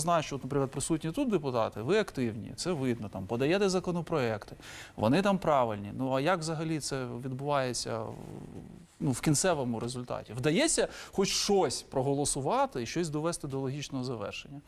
Знаю, що, наприклад, присутні тут депутати, ви активні, це видно, там подаєте законопроекти, вони там правильні. Ну а як взагалі це відбувається ну, в кінцевому результаті? Вдається хоч щось проголосувати і щось довести до логічного завершення?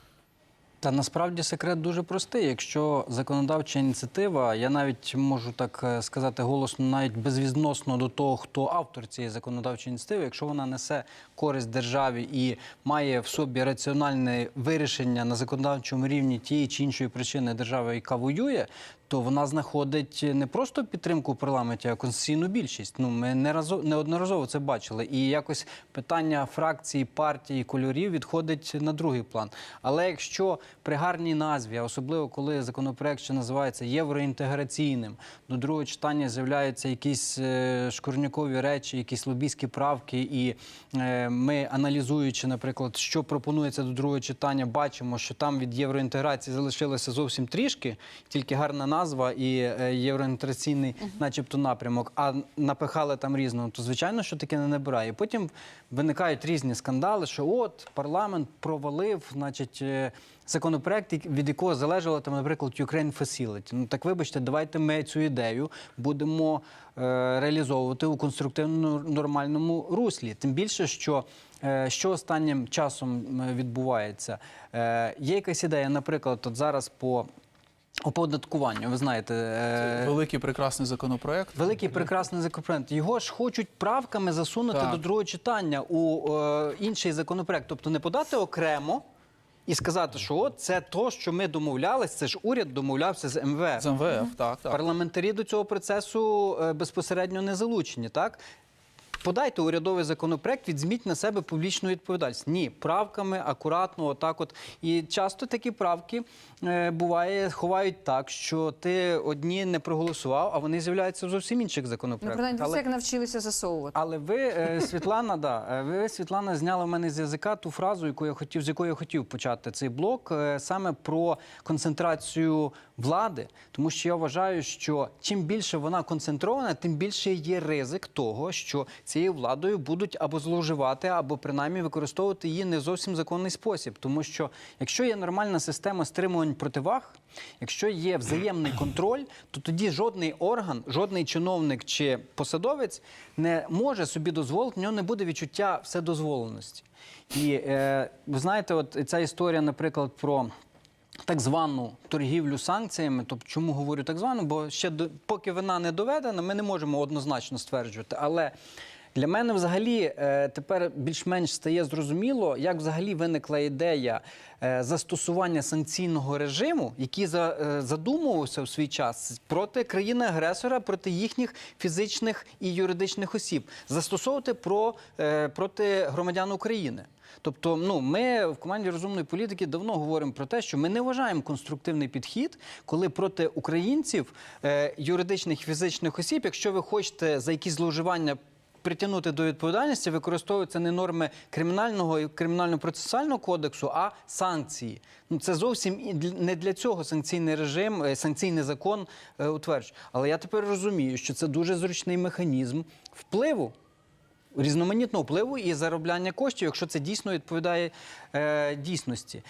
Та насправді секрет дуже простий. Якщо законодавча ініціатива, я навіть можу так е, сказати голосно, навіть безвідносно до того, хто автор цієї законодавчої ініціативи, якщо вона несе користь державі і має в собі раціональне вирішення на законодавчому рівні тієї чи іншої причини держави, яка воює, то вона знаходить не просто підтримку в парламенті, а конституційну більшість. Ну ми не разо неодноразово це бачили. І якось питання фракції, партії, кольорів відходить на другий план. Але якщо при гарній назві, особливо коли законопроект ще називається євроінтеграційним, до другого читання з'являються якісь е, шкурнякові речі, якісь лобійські правки, і е, ми аналізуючи, наприклад, що пропонується до другого читання, бачимо, що там від євроінтеграції залишилося зовсім трішки, тільки гарна назва і е, євроінтеграційний, начебто, напрямок, а напихали там різного, то звичайно, що таке не набирає. Потім виникають різні скандали, що от парламент провалив, значить. е, Законопроект, від якого залежало там, наприклад, Ukraine Facility. Ну так вибачте, давайте ми цю ідею будемо е, реалізовувати у конструктивно нормальному руслі. Тим більше, що е, що останнім часом відбувається, е, є якась ідея, наприклад, от зараз по оподаткуванню. Ви знаєте, е, Великий прекрасний законопроект. Великий прекрасний законопроект. Його ж хочуть правками засунути Так. до другого читання у е, інший законопроект. Тобто не подати окремо і сказати, що от це то, що ми домовлялись, це ж уряд домовлявся з МВФ. З МВФ, так, так. Парламентарі до цього процесу е, безпосередньо не залучені, так? Подайте урядовий законопроект, відзміть на себе публічну відповідальність. Ні, правками, акуратно, отак от. І часто такі правки е, буває, ховають так, що ти одні не проголосував, а вони з'являються в зовсім інших Ну, законопроектах. принаймні, Але- як навчилися засовувати. але ви, е, Світлана, да, е, ви, Світлана, зняли в мене з язика ту фразу, яку я хотів, з якої я хотів почати цей блок, е, саме про концентрацію влади. Тому що я вважаю, що чим більше вона концентрована, тим більше є ризик того, що цією владою будуть або зловживати, або принаймні використовувати її не зовсім законний спосіб. Тому що якщо є нормальна система стримувань противаг, якщо є взаємний контроль, то тоді жодний орган, жодний чиновник чи посадовець не може собі дозволити, в нього не буде відчуття вседозволеності. І е, ви знаєте, от ця історія, наприклад, про. Так звану торгівлю санкціями, тобто чому говорю так звану, бо ще до, поки вона не доведена, ми не можемо однозначно стверджувати. Але для мене взагалі е, тепер більш-менш стає зрозуміло, як взагалі виникла ідея е, застосування санкційного режиму, який е, задумувався в свій час проти країни-агресора, проти їхніх фізичних і юридичних осіб, застосовувати про, проти громадян України. Тобто, ну ми в команді розумної політики давно говоримо про те, що ми не вважаємо конструктивний підхід, коли проти українців юридичних фізичних осіб, якщо ви хочете за якісь зловживання. Притягнути до відповідальності використовуються не норми кримінального і кримінально-процесуального кодексу, а санкції. Ну це зовсім не для цього санкційний режим, е, санкційний закон е, утверджує. Але я тепер розумію, що це дуже зручний механізм впливу різноманітного впливу і заробляння коштів, якщо це дійсно відповідає е, дійсності.